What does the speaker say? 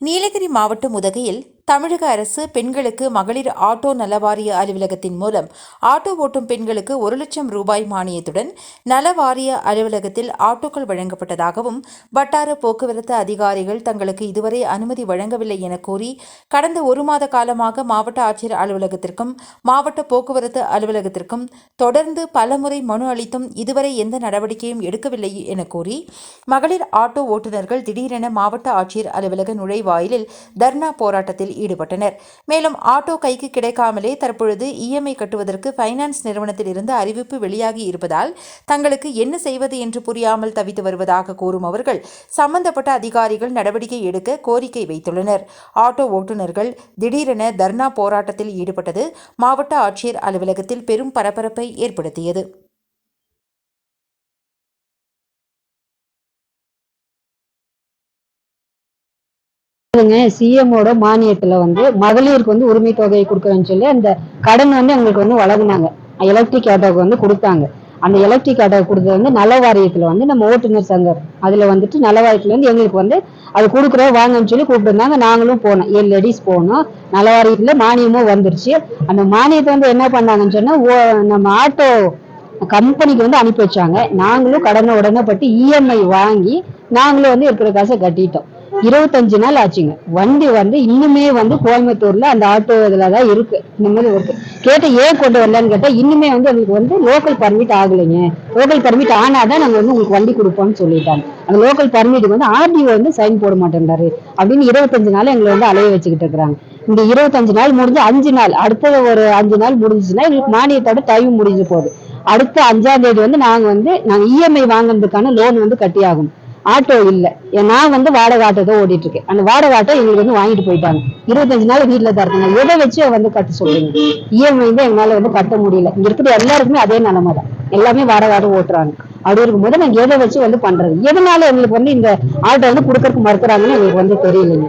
நீலகிரி மாவட்டம் உதகையில் தமிழக அரசு பெண்களுக்கு மகளிர் ஆட்டோ நலவாரிய அலுவலகத்தின் மூலம் ஆட்டோ ஓட்டும் பெண்களுக்கு ஒரு லட்சம் ரூபாய் மானியத்துடன் நலவாரிய அலுவலகத்தில் ஆட்டோக்கள் வழங்கப்பட்டதாகவும் வட்டார போக்குவரத்து அதிகாரிகள் தங்களுக்கு இதுவரை அனுமதி வழங்கவில்லை என கூறி கடந்த ஒரு மாத காலமாக மாவட்ட ஆட்சியர் அலுவலகத்திற்கும் மாவட்ட போக்குவரத்து அலுவலகத்திற்கும் தொடர்ந்து பலமுறை மனு அளித்தும் இதுவரை எந்த நடவடிக்கையும் எடுக்கவில்லை என கூறி மகளிர் ஆட்டோ ஓட்டுநர்கள் திடீரென மாவட்ட ஆட்சியர் அலுவலக நுழைவாயிலில் தர்ணா போராட்டத்தில் ஈடுபட்டனர். மேலும் ஆட்டோ கைக்கு கிடைக்காமலே தற்பொழுது இஎம்ஐ கட்டுவதற்கு ஃபைனான்ஸ் நிறுவனத்தில் இருந்து அறிவிப்பு வெளியாகி இருப்பதால் தங்களுக்கு என்ன செய்வது என்று புரியாமல் தவித்து வருவதாக கூறும் அவர்கள் சம்பந்தப்பட்ட அதிகாரிகள் நடவடிக்கை எடுக்க கோரிக்கை வைத்துள்ளனர். ஆட்டோ ஓட்டுநர்கள் திடீரென தர்ணா போராட்டத்தில் ஈடுபட்டது மாவட்ட ஆட்சியர் அலுவலகத்தில் பெரும் பரபரப்பை ஏற்படுத்தியது. சிஎம்மோட மானியத்துல வந்து மகளிருக்கு வந்து உரிமை தொகையை கொடுக்குறேன்னு சொல்லி அந்த கடன் வந்து எங்களுக்கு வந்து வழங்கினாங்க. எலக்ட்ரிக் ஆட்டோக்கு வந்து கொடுத்தாங்க. அந்த எலக்ட்ரிக் ஆட்டோ கொடுத்தது வந்து நல வாரியத்துல வந்து நம்ம ஓட்டுநர் சங்கம். அதுல வந்துட்டு நல வாரியத்துல வந்து எங்களுக்கு வந்து அது கொடுக்குறோம் வாங்கன்னு சொல்லி கூப்பிட்டுருந்தாங்க. நாங்களும் போனோம். ஏழு லேடிஸ் போனோம். நல வாரியத்துல மானியமும் வந்துருச்சு. அந்த மானியத்தை வந்து என்ன பண்ணாங்கன்னு சொன்னா ஓ- நம்ம ஆட்டோ கம்பெனிக்கு வந்து அனுப்பி வச்சாங்க. நாங்களும் கடனை உடனே பட்டு இஎம்ஐ வாங்கி நாங்களும் வந்து இருக்கிற காசை கட்டிட்டோம். இருபத்தஞ்சு நாள் ஆச்சுங்க. வண்டி வந்து இன்னுமே வந்து கோயம்புத்தூர்ல அந்த ஆட்டோ இதுல தான் இருக்கு. இந்த மாதிரி இருக்கு. கேட்ட ஏன் கொண்டு வரலன்னு கேட்டா இன்னுமே வந்து எங்களுக்கு வந்து லோக்கல் பர்மிட் ஆகலைங்க. லோக்கல் பர்மிட் ஆனாதான் நாங்க வந்து உங்களுக்கு வண்டி கொடுப்போம்னு சொல்லிட்டாங்க. அந்த லோக்கல் பர்மிட்டுக்கு வந்து ஆர்டிஓ வந்து சைன் போட மாட்டேன்றாரு. அப்படின்னு இருபத்தஞ்சு நாள் எங்களை வந்து அலைய வச்சுக்கிட்டு இருக்கிறாங்க. இந்த இருபத்தஞ்சு நாள் முடிஞ்சு அஞ்சு நாள் அடுத்த ஒரு அஞ்சு நாள் முடிஞ்சுச்சுன்னா எங்களுக்கு மானியத்தோட டைம் முடிஞ்சு போகுது. அடுத்த அஞ்சாம் தேதி வந்து நாங்க வந்து நாங்க இஎம்ஐ வாங்குறதுக்கான லோன் வந்து கட்டியாகும் ஆட்டோ இல்லை. ஏன் நான் வந்து வாடகை ஆட்டோ தான் ஓடிட்டு இருக்கேன் அந்த வாடகை ஆட்டோ எங்களுக்கு வந்து வாங்கிட்டு போயிட்டாங்க. இருபத்தஞ்சு நாள் வீட்டில் தான் இருக்காங்க. எதை வச்சு வந்து கட்ட சொல்றீங்க இஎம்ஐ தான் எங்களால் வந்து கட்ட முடியல. இங்க இருக்கிற எல்லாருக்குமே அதே நிலைமை தான். எல்லாமே வாடகை ஆட்டோ ஓட்டுறாங்க. அப்படி இருக்கும்போது நாங்கள் எதை வச்சு வந்து பண்றது? எதனால எங்களுக்கு வந்து இந்த ஆட்டோ வந்து கொடுக்கறதுக்கு மறுக்கிறாங்கன்னு எங்களுக்கு வந்து தெரியலைங்க.